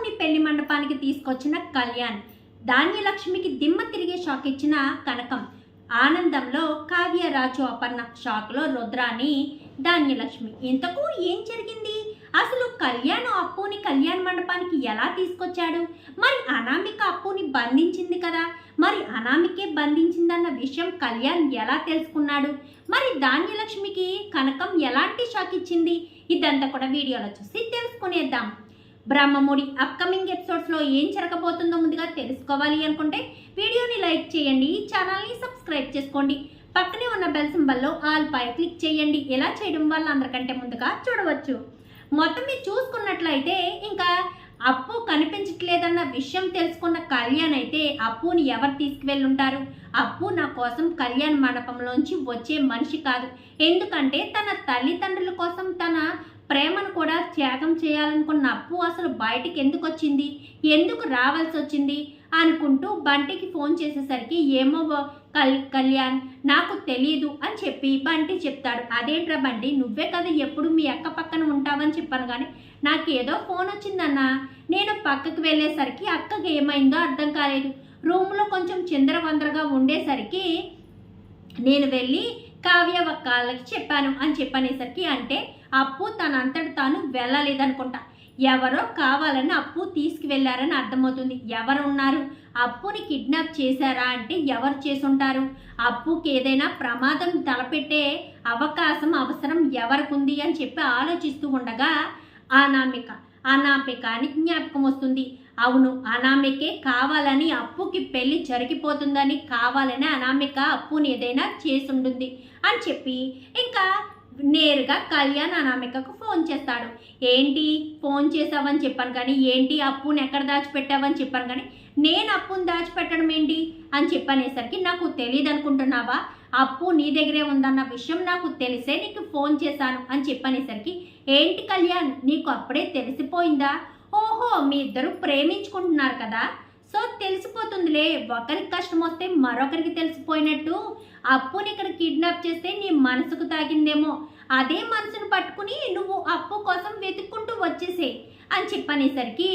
అప్పుని పెళ్ళి మండపానికి తీసుకొచ్చిన కళ్యాణ్. ధాన్యలక్ష్మికి దిమ్మ తిరిగే షాక్ ఇచ్చిన కనకం. ఆనందంలో కావ్య రాజు అపర్ణ షాక్లో రుద్రాని ధాన్యలక్ష్మి ఇంతకు ఏం జరిగింది? అసలు కళ్యాణ్ అప్పుని కళ్యాణ మండపానికి ఎలా తీసుకొచ్చాడు? మరి అనామిక అప్పుని బంధించింది కదా? మరి అనామికే బంధించిందన్న విషయం కళ్యాణ్ ఎలా తెలుసుకున్నాడు? మరి ధాన్యలక్ష్మికి కనకం ఎలాంటి షాక్ ఇచ్చింది? ఇదంతా కూడా వీడియోలో చూసి తెలుసుకునేద్దాం. బ్రహ్మముడి అప్కమింగ్ ఎపిసోడ్స్లో ఏం జరగబోతుందో ముందుగా తెలుసుకోవాలి అనుకుంటే వీడియోని లైక్ చేయండి ఈ ఛానల్ని సబ్స్క్రైబ్ చేసుకోండి. పక్కనే ఉన్న బెల్ సింబల్లో ఆల్ పై క్లిక్ చేయండి. ఇలా చేయడం వల్ల అందరికంటే ముందుగా చూడవచ్చు. మొత్తం మీరు చూసుకున్నట్లయితే ఇంకా అప్పు కనిపించట్లేదన్న విషయం తెలుసుకున్న కళ్యాణ్ అయితే అప్పుని ఎవరు తీసుకువెళ్ళుంటారు? అప్పు నా కోసం కళ్యాణ్ మండపంలోంచి వచ్చే మనిషి కాదు. ఎందుకంటే తన తల్లిదండ్రుల కోసం తన ప్రేమను కూడా త్యాగం చేయాలనుకున్న అప్పు అసలు బయటికి ఎందుకు వచ్చింది? ఎందుకు రావాల్సి వచ్చింది? అనుకుంటూ బంటికి ఫోన్ చేసేసరికి ఏమో కల్ కళ్యాణ్ నాకు తెలియదు అని చెప్పి బంటి చెప్తాడు. అదేంట్రా బండి నువ్వే కదా ఎప్పుడు మీ అక్క పక్కన ఉంటావని చెప్పాను కానీ నాకు ఏదో ఫోన్ వచ్చిందన్నా. నేను పక్కకు వెళ్ళేసరికి అక్కకి ఏమైందో అర్థం కాలేదు. రూమ్లో కొంచెం చిందరవందరగా ఉండేసరికి నేను వెళ్ళి కావ్య వక్కాళ్ళకి చెప్పాను అని చెప్పనేసరికి అంటే అప్పు తనంతటి తాను వెళ్ళలేదనుకుంటా. ఎవరో కావాలని అప్పు తీసుకువెళ్ళారని అర్థమవుతుంది. ఎవరు ఉన్నారు అప్పుని కిడ్నాప్ చేశారా అంటే ఎవరు చేసుంటారు? అప్పుకి ఏదైనా ప్రమాదం తలపెట్టే అవకాశం అవసరం ఎవరికి ఉంది అని చెప్పి ఆలోచిస్తూ ఉండగా అనామిక అనామిక అని జ్ఞాపకం వస్తుంది. అవును అనామికే కావాలని అప్పుకి పెళ్ళి జరిగిపోతుందని కావాలని అనామిక అప్పుని ఏదైనా చేసుంటుంది అని చెప్పి ఇంకా నేరుగా కళ్యాణ్ అనామికకు ఫోన్ చేస్తాడు. ఏంటి? ఫోన్ చేసావని చెప్పాను కానీ ఏంటి? అప్పుని ఎక్కడ దాచిపెట్టావని చెప్పాను కానీ నేను అప్పుని దాచిపెట్టడం ఏంటి? అని చెప్పనేసరికి నాకు తెలియదు అనుకుంటున్నావా? అప్పు నీ దగ్గరే ఉందన్న విషయం నాకు తెలిసే నీకు ఫోన్ చేశాను అని చెప్పనేసరికి ఏంటి కళ్యాణ్? నీకు అప్పుడే తెలిసిపోయిందా? ఓహో మీ ఇద్దరు ప్రేమించుకుంటున్నారు కదా? సో తెలిసిపోతుందిలే. ఒకరికి కష్టం వస్తే మరొకరికి తెలిసిపోయినట్టు. అప్పుని ఇక్కడ కిడ్నాప్ చేస్తే నీ మనసుకు తాగిందేమో. అదే మనసును పట్టుకుని నువ్వు అప్పు కోసం వెతుక్కుంటూ వచ్చేసే అని చెప్పనేసరికి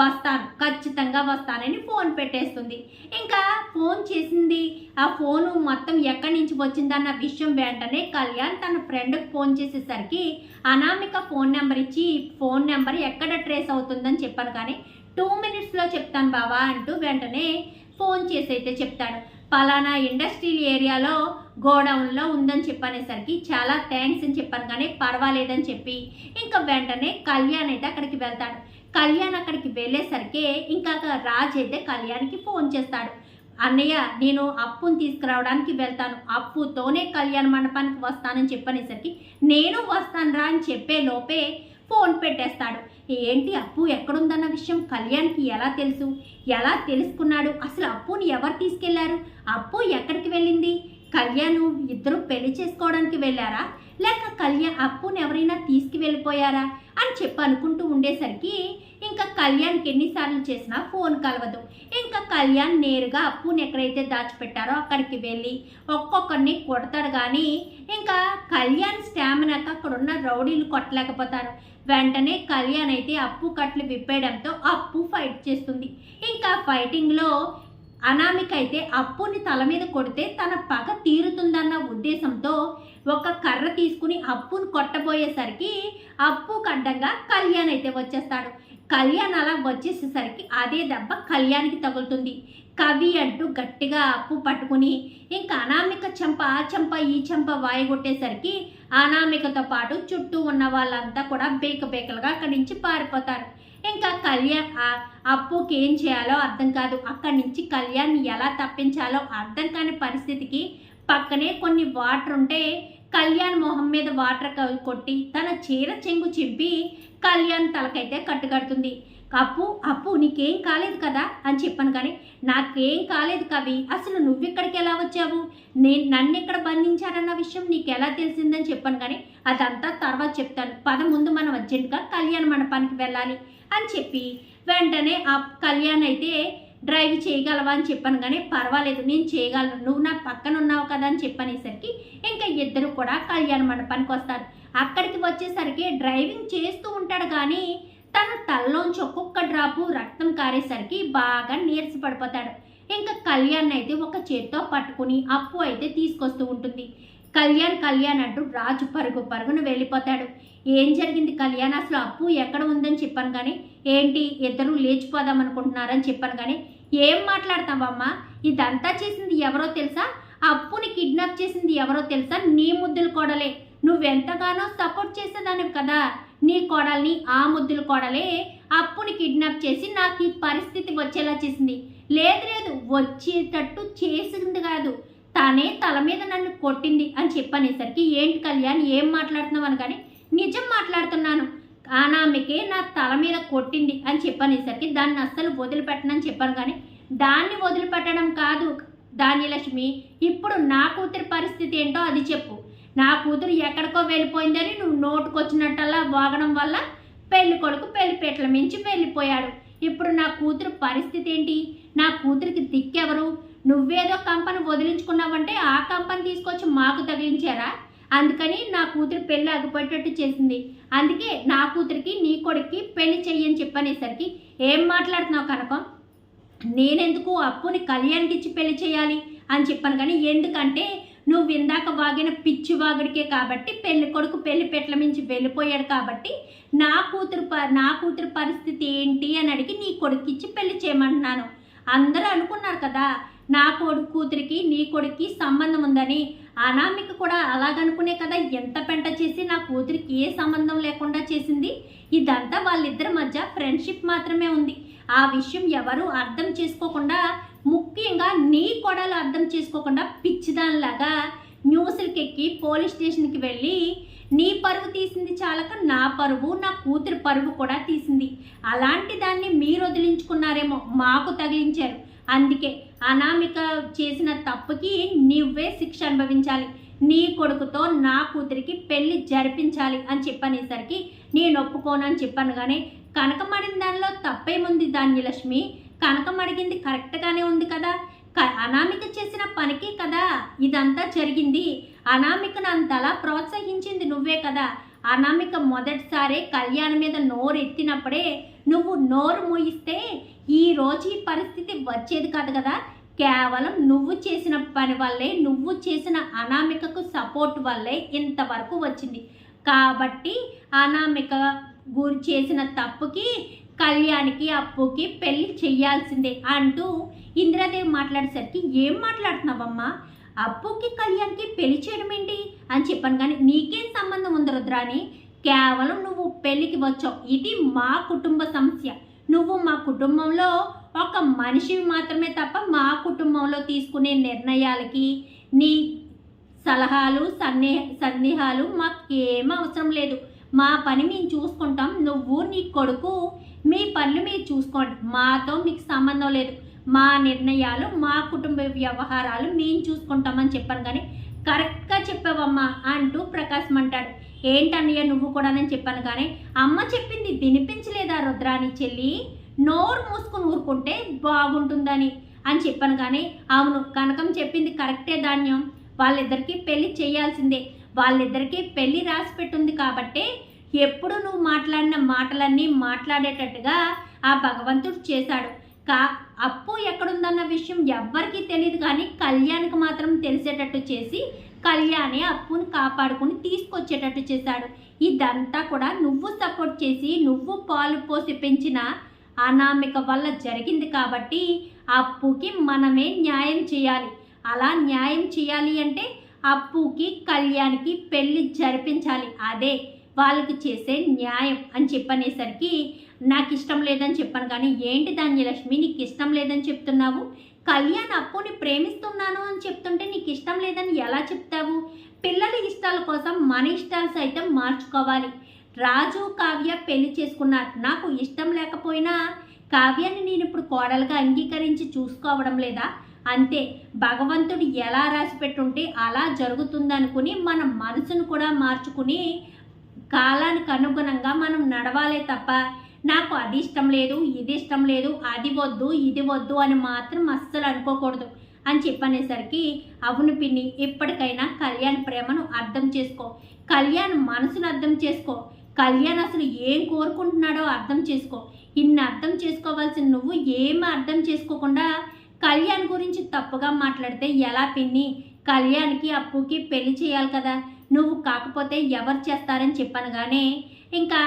వస్తాను ఖచ్చితంగా వస్తానని ఫోన్ పెట్టేస్తుంది. ఇంకా ఫోన్ చేసింది. ఆ ఫోను మొత్తం ఎక్కడి నుంచి వచ్చిందన్న విషయం వెంటనే కళ్యాణ్ తన ఫ్రెండ్కి ఫోన్ చేసేసరికి అనామిక ఫోన్ నెంబర్ ఇచ్చి ఫోన్ నెంబర్ ఎక్కడ ట్రేస్ అవుతుందని చెప్పాను కానీ టూ మినిట్స్లో చెప్తాను బావా అంటూ వెంటనే ఫోన్ చేసి అయితే చెప్తాడు. పలానా ఇండస్ట్రియల్ ఏరియాలో గోడౌన్లో ఉందని చెప్పనేసరికి చాలా థ్యాంక్స్ అని చెప్పాను కానీ పర్వాలేదని చెప్పి ఇంకా వెంటనే కళ్యాణ్ అయితే అక్కడికి వెళ్తాడు. కళ్యాణ్ అక్కడికి వెళ్ళేసరికి ఇంకా రాజ్ అయితే కళ్యాణ్కి ఫోన్ చేస్తాడు. అన్నయ్య నేను అప్పుని తీసుకురావడానికి వెళ్తాను. అప్పుతోనే కళ్యాణ మండపానికి వస్తానని చెప్పనేసరికి నేను వస్తాను రా అని చెప్పే లోపే ఫోన్ పెట్టేస్తాడు. ఏంటి అప్పు ఎక్కడుందన్న విషయం కళ్యాణ్కి ఎలా తెలుసు? ఎలా తెలుసుకున్నాడు? అసలు అప్పుని ఎవరు తీసుకెళ్ళారు? అప్పు ఎక్కడికి వెళ్ళింది? కళ్యాణ్ ఇద్దరు పెళ్ళి చేసుకోవడానికి వెళ్ళారా? లేక కళ్యాణ్ అప్పుని ఎవరైనా తీసుకువెళ్ళిపోయారా? అని చెప్పి అనుకుంటూ ఉండేసరికి ఇంకా కళ్యాణ్కి ఎన్నిసార్లు చేసినా ఫోన్ కలవదు. ఇంకా కళ్యాణ్ నేరుగా అప్పుని ఎక్కడైతే దాచిపెట్టారో అక్కడికి వెళ్ళి ఒక్కొక్కరిని కొడతాడు కానీ ఇంకా కళ్యాణ్ స్టామినాక అక్కడ ఉన్న రౌడీలు కొట్టలేకపోతారు. వెంటనే కళ్యాణ్ అయితే అప్పు కట్లు విప్పేయడంతో అప్పు ఫైట్ చేస్తుంది. ఇంకా ఫైటింగ్లో అనామిక అయితే అప్పుని తల మీద కొడితే తన పగ తీరుతుందన్న ఉద్దేశంతో ఒక కర్ర తీసుకుని అప్పును కొట్టబోయేసరికి అప్పు కడ్డంగా కళ్యాణ్ అయితే వచ్చేస్తాడు. కళ్యాణ్ అలా వచ్చేసేసరికి అదే దెబ్బ కళ్యాణ్కి తగులుతుంది. కవి అంటూ గట్టిగా అప్పు పట్టుకుని ఇంకా అనామిక చెంప ఆ చెంప ఈ చెంప వాయగొట్టేసరికి అనామికతో పాటు చుట్టూ ఉన్న వాళ్ళంతా కూడా బేక బేకలుగా అక్కడి నుంచి పారిపోతారు. ఇంకా కళ్యాణ్ అప్పుకి ఏం చేయాలో అర్థం కాదు. అక్కడి నుంచి కళ్యాణ్ ఎలా తప్పించాలో అర్థం కాని పరిస్థితికి పక్కనే కొన్ని వాటర్ ఉంటే కళ్యాణ్ మొహం మీద వాటర్ కవి కొట్టి తన చీర చెంగు చింపి కళ్యాణ్ తలకైతే కట్టుకడుతుంది అప్పు అప్పు నీకేం కాలేదు కదా? అని చెప్పాను కానీ నాకేం కాలేదు కవి. అసలు నువ్వు ఇక్కడికి ఎలా వచ్చావు? నేను నన్ను ఇక్కడ బంధించారన్న విషయం నీకు ఎలా తెలిసిందని చెప్పాను కానీ అదంతా తర్వాత చెప్తాను. పద ముందు మనం అర్జెంటుగా కళ్యాణ మండపానికి వెళ్ళాలి అని చెప్పి వెంటనే ఆ కళ్యాణ్ అయితే డ్రైవ్ చేయగలవా అని చెప్పాను కానీ పర్వాలేదు నేను చేయగలను. నువ్వు నా పక్కన ఉన్నావు కదా అని చెప్పనేసరికి ఇంకా ఇద్దరు కూడా కళ్యాణ మండపానికి వస్తారు. అక్కడికి వచ్చేసరికి డ్రైవింగ్ చేస్తూ ఉంటాడు కానీ తన తలలోంచి ఒక్కొక్క డ్రాపు రక్తం కారేసరికి బాగా నీరస పడిపోతాడు. ఇంకా కళ్యాణ్ అయితే ఒక చేత్తో పట్టుకుని అప్పు అయితే తీసుకొస్తూ ఉంటుంది. కళ్యాణ్ కళ్యాణ్ అంటూ రాజు పరుగు పరుగును వెళ్ళిపోతాడు. ఏం జరిగింది కళ్యాణ్? అసలు అప్పు ఎక్కడ ఉందని చెప్పాను కానీ ఏంటి ఇద్దరు లేచిపోదాం అనుకుంటున్నారని చెప్పాను కానీ ఏం మాట్లాడతావమ్మా? ఇదంతా చేసింది ఎవరో తెలుసా? అప్పుని కిడ్నాప్ చేసింది ఎవరో తెలుసా? నీ ముద్దులు కోడలే. నువ్వెంతగానో సపోర్ట్ చేసేదానివి కదా. నీ కోడల్ని ఆ ముద్దుల కోడలే అప్పుని కిడ్నాప్ చేసి నాకు ఈ పరిస్థితి వచ్చేలా చేసింది. లేదు లేదు వచ్చేటట్టు చేసింది కాదు. తనే తల మీద నన్ను కొట్టింది అని చెప్పనేసరికి ఏంటి కళ్యాణ్ ఏం మాట్లాడుతున్నావు అని కానీ నిజం మాట్లాడుతున్నాను. అనామికే నా తల మీద కొట్టింది అని చెప్పనేసరికి దాన్ని అస్సలు వదిలిపెట్టనని చెప్పాను కానీ దాన్ని వదిలిపెట్టడం కాదు ధాన్యలక్ష్మి. ఇప్పుడు నా కూతురి పరిస్థితి ఏంటో అది చెప్పు. నా కూతురు ఎక్కడికో వెళ్ళిపోయిందని నువ్వు నోటుకొచ్చినట్టల్లా వాగడం వల్ల పెళ్ళి కొడుకు పెళ్ళిపేటల మించి వెళ్ళిపోయాడు. ఇప్పుడు నా కూతురు పరిస్థితి ఏంటి? నా కూతురికి దిక్కెవరు? నువ్వేదో కంపని వదిలించుకున్నావంటే ఆ కంపని తీసుకొచ్చి మాకు తగిలించారా? అందుకని నా కూతురు పెళ్ళి ఆగిపోయేటట్టు చేసింది. అందుకే నా కూతురికి నీ కొడుక్కి పెళ్ళి చెయ్యని చెప్పనేసరికి ఏం మాట్లాడుతున్నావు కనకం? నేనెందుకు అప్పుని కళ్యాణ్కి ఇచ్చి పెళ్ళి చేయాలి అని చెప్పాను కానీ ఎందుకంటే నువ్వు ఇందాక వాగిన పిచ్చి వాగుడికే కాబట్టి పెళ్ళి కొడుకు పెళ్ళి పెట్ల మించి వెళ్ళిపోయాడు కాబట్టి నా కూతురు ప నా కూతురు పరిస్థితి ఏంటి అని అడిగి నీ కొడుకు ఇచ్చి పెళ్ళి చేయమంటున్నాను. అందరూ అనుకున్నారు కదా నా కొడుకు కూతురికి నీ కొడుక్కి సంబంధం ఉందని. అనామిక కూడా అలాగనుకునే కదా ఎంత పెంట చేసి నా కూతురికి ఏ సంబంధం లేకుండా చేసింది? ఇదంతా వాళ్ళిద్దరి మధ్య ఫ్రెండ్షిప్ మాత్రమే ఉంది. ఆ విషయం ఎవరు అర్థం చేసుకోకుండా ముఖ్యంగా నీ కొడలు అర్థం చేసుకోకుండా పిచ్చిదానిలాగా న్యూస్లకి ఎక్కి పోలీస్ స్టేషన్కి వెళ్ళి నీ పరువు తీసింది చాలక నా పరువు నా కూతురు పరువు కూడా తీసింది. అలాంటి దాన్ని మీరు వదిలించుకున్నారేమో మాకు తగిలించారు. అందుకే అనామిక చేసిన తప్పుకి నువ్వే శిక్ష అనుభవించాలి. నీ కొడుకుతో నా కూతురికి పెళ్ళి జరిపించాలి అని చెప్పనేసరికి నేను ఒప్పుకోను అని చెప్పాను కానీ కనకమడిన దానిలో తప్పేముంది ధాన్యలక్ష్మి. కనకమడిగింది కరెక్ట్గానే ఉంది కదా. క- అనామిక చేసిన పనికి కదా ఇదంతా జరిగింది. అనామికను అంతలా ప్రోత్సహించింది నువ్వే కదా. అనామిక మొదటిసారి కళ్యాణ్ మీద నోరు ఎత్తినప్పుడే నువ్వు నోరు మూయిస్తే ఈ రోజు ఈ పరిస్థితి వచ్చేది కాదు కదా. కేవలం నువ్వు చేసిన పని వల్లే నువ్వు చేసిన అనామికకు సపోర్ట్ వల్లే ఇంతవరకు వచ్చింది. కాబట్టి అనామిక గురి చేసిన తప్పుకి కళ్యాణ్కి అప్పుకి పెళ్ళి చెయ్యాల్సిందే అంటూ ఇందిరాదేవి మాట్లాడేసరికి ఏం మాట్లాడుతున్నావమ్మా? అప్పుకి కళ్యాణ్కి పెళ్ళి చేయడం ఏంటి అని చెప్పాను. కానీ నీకేం సంబంధం ఉంది రుద్రాని కేవలం నువ్వు పెళ్ళికి వచ్చావు. ఇది మా కుటుంబ సమస్య. నువ్వు మా కుటుంబంలో ఒక మనిషివి మాత్రమే తప్ప మా కుటుంబంలో తీసుకునే నిర్ణయాలకి నీ సలహాలు సన్నిహ సందేహాలు మాకేం అవసరం లేదు. మా పని మేము చూసుకుంటాం. నువ్వు నీ కొడుకు మీ పనులు మీరు చూసుకోండి. మాతో మీకు సంబంధం లేదు. మా నిర్ణయాలు మా కుటుంబ వ్యవహారాలు మేము చూసుకుంటామని చెప్పాను కానీ కరెక్ట్గా చెప్పావమ్మా అంటూ ప్రకాశం అంటాడు. ఏంటన్నయ్య నువ్వు కూడా నేను చెప్పాను కానీ అమ్మ చెప్పింది వినిపించలేదా రుద్రాని చెల్లి? నోరు మూసుకుని ఊరుకుంటే బాగుంటుందని అని చెప్పాను కానీ అవును కనకం చెప్పింది కరెక్టే ధాన్యం. వాళ్ళిద్దరికీ పెళ్ళి చేయాల్సిందే. వాళ్ళిద్దరికీ పెళ్ళి రాసి పెట్టుంది కాబట్టే ఎప్పుడు నువ్వు మాట్లాడిన మాటలన్నీ మాట్లాడేటట్టుగా ఆ భగవంతుడు చేశాడు. కా అప్పు ఎక్కడుందన్న విషయం ఎవ్వరికీ తెలియదు కానీ కళ్యాణ్కి మాత్రం తెలిసేటట్టు చేసి కళ్యాణే అప్పుని కాపాడుకుని తీసుకొచ్చేటట్టు చేశాడు. ఇదంతా కూడా నువ్వు సపోర్ట్ చేసి నువ్వు పాలు పోసి పెంచిన అనామిక వల్ల జరిగింది కాబట్టి అప్పుకి మనమే న్యాయం చేయాలి. అలా న్యాయం చేయాలి అంటే అప్పుకి కళ్యాణ్కి పెళ్ళి జరిపించాలి. అదే వాళ్ళకి చేసే న్యాయం అని చెప్పనేసరికి నాకు ఇష్టం లేదని చెప్పాను కానీ ఏంటి ధాన్యలక్ష్మి నీకు ఇష్టం లేదని చెప్తున్నావు? కళ్యాణ్ అప్పుని ప్రేమిస్తున్నాను అని చెప్తుంటే నీకు ఇష్టం లేదని ఎలా చెప్తావు? పిల్లల ఇష్టాల కోసం మన ఇష్టాలు సైతం మార్చుకోవాలి. రాజు కావ్య పెళ్ళి చేసుకున్నారు. నాకు ఇష్టం లేకపోయినా కావ్యాన్ని నేను ఇప్పుడు కోడలుగా అంగీకరించి చూసుకోవడం లేదా? అంతే. భగవంతుడు ఎలా రాసి పెట్టుంటే అలా జరుగుతుందనుకుని మన మనసును కూడా మార్చుకుని కాలానికి అనుగుణంగా మనం నడవాలే తప్ప నాకు అది ఇష్టం లేదు ఇది ఇష్టం లేదు అది వద్దు ఇది వద్దు అని మాత్రం అస్సలు అనుకోకూడదు అని చెప్పనేసరికి అవును పిన్ని ఇప్పటికైనా కళ్యాణ్ ప్రేమను అర్థం చేసుకో. కళ్యాణ్ మనసును అర్థం చేసుకో. కళ్యాణ్ అసలు ఏం కోరుకుంటున్నాడో అర్థం చేసుకో. ఇన్ని అర్థం చేసుకోవాల్సిన నువ్వు ఏం అర్థం చేసుకోకుండా కళ్యాణ్ గురించి తప్పుగా మాట్లాడితే ఎలా పిన్ని? కళ్యాణ్కి అప్పుకి పెళ్ళి చేయాలి కదా. నువ్వు కాకపోతే ఎవరు చేస్తారని చెప్పాను కానీ ఇంకా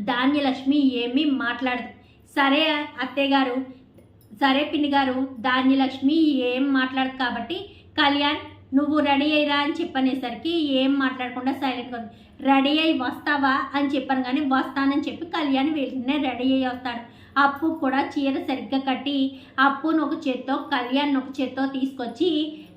ధాన్యలక్ష్మి ఏమీ మాట్లాడదు. సరే అత్తయ్య గారు సరే పిన్ని గారు ధాన్యలక్ష్మి ఏం మాట్లాడదు కాబట్టి కళ్యాణ్ నువ్వు రెడీ అయ్యిరా అని చెప్పనేసరికి ఏం మాట్లాడకుండా సైలెంట్గా ఉంది. రెడీ అయ్యి వస్తావా అని చెప్పాను కానీ వస్తానని చెప్పి కళ్యాణ్ వెంటనే రెడీ అయ్యి వస్తాడు. అప్పు కూడా చీర సరిగ్గా కట్టి అప్పును ఒక చేత్తో కళ్యాణ్ ఒక చేత్తో తీసుకొచ్చి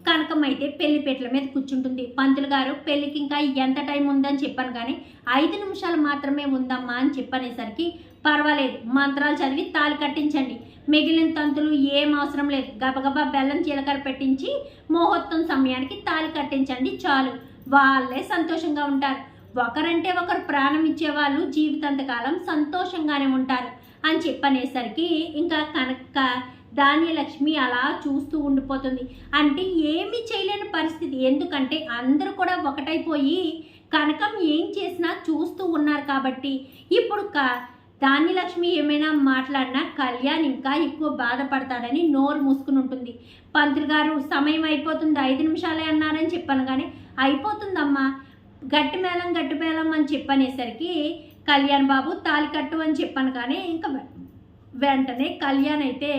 కనకం అయితే పెళ్ళిపేటల మీద కూర్చుంటుంది. పంతులు గారు పెళ్ళికి ఇంకా ఎంత టైం ఉందని చెప్పాను కానీ ఐదు నిమిషాలు మాత్రమే ఉందమ్మా అని చెప్పనేసరికి పర్వాలేదు మంత్రాలు చదివి తాళి కట్టించండి. మిగిలిన తంతులు ఏం అవసరం లేదు. గబగబా బెల్లం జీలకర్ర పెట్టించి ముహూర్తం సమయానికి తాళి కట్టించండి చాలు. వాళ్ళే సంతోషంగా ఉంటారు. ఒకరంటే ఒకరు ప్రాణం ఇచ్చేవాళ్ళు జీవితాంతకాలం సంతోషంగానే ఉంటారు అని చెప్పనేసరికి ఇంకా కనక ధాన్యలక్ష్మి అలా చూస్తూ ఉండిపోతుంది. అంటే ఏమీ చేయలేని పరిస్థితి. ఎందుకంటే అందరూ కూడా ఒకటైపోయి కనకం ఏం చేసినా చూస్తూ ఉన్నారు కాబట్టి. ఇప్పుడు క ధాన్యలక్ష్మి ఏమైనా మాట్లాడినా కళ్యాణ్ ఇంకా ఎక్కువ బాధపడతాడని నోరు మూసుకుని ఉంటుంది. పంతులు గారు సమయం అయిపోతుంది. ఐదు నిమిషాలే అన్నారని చెప్పాను కానీ అయిపోతుందమ్మా. గట్టి మేళం గట్టి మేళం అని చెప్పనేసరికి కళ్యాణ్ బాబు తాలి కట్టు అని చెప్పాను కానీ ఇంకా వెంటనే కళ్యాణ్ అయితే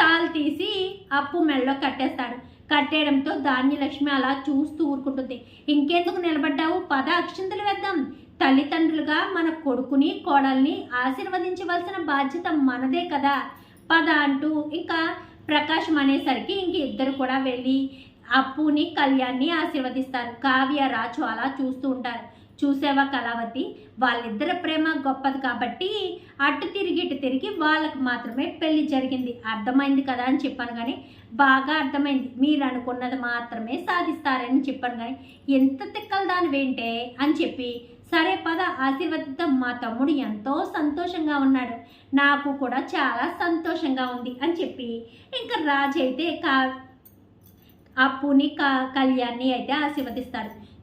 తాళి తీసి అప్పు మెడలో కట్టేస్తాడు. కట్టేయడంతో ధాన్యలక్ష్మి అలా చూస్తూ ఊరుకుంటుంది. ఇంకెందుకు నిలబడ్డావు? పద అక్షింతలు వేద్దాం. తల్లిదండ్రులుగా మన కొడుకుని కోడల్ని ఆశీర్వదించవలసిన బాధ్యత మనదే కదా. పద అంటూ ఇంకా ప్రకాశం అనేసరికి ఇంక ఇద్దరు కూడా వెళ్ళి అప్పుని కళ్యాణ్ని ఆశీర్వదిస్తారు. కావ్య రాజు అలా చూస్తూ ఉంటారు. చూసావా కళావతి? వాళ్ళిద్దరి ప్రేమ గొప్పది కాబట్టి అటు తిరిగి ఇటు తిరిగి వాళ్ళకి మాత్రమే పెళ్ళి జరిగింది. అర్థమైంది కదా అని చెప్పాను కానీ బాగా అర్థమైంది. మీరు అనుకున్నది మాత్రమే సాధిస్తారని చెప్పాను కానీ ఎంత తిక్కల దాని వేంటే అని చెప్పి సరే పద ఆశీర్వదితో మా తమ్ముడు ఎంతో సంతోషంగా ఉన్నాడు. నాకు కూడా చాలా సంతోషంగా ఉంది అని చెప్పి ఇంకా రాజు అయితే కా అప్పుని క కళ్యాణ్ని అయితే ఆశీర్వదిస్తారు.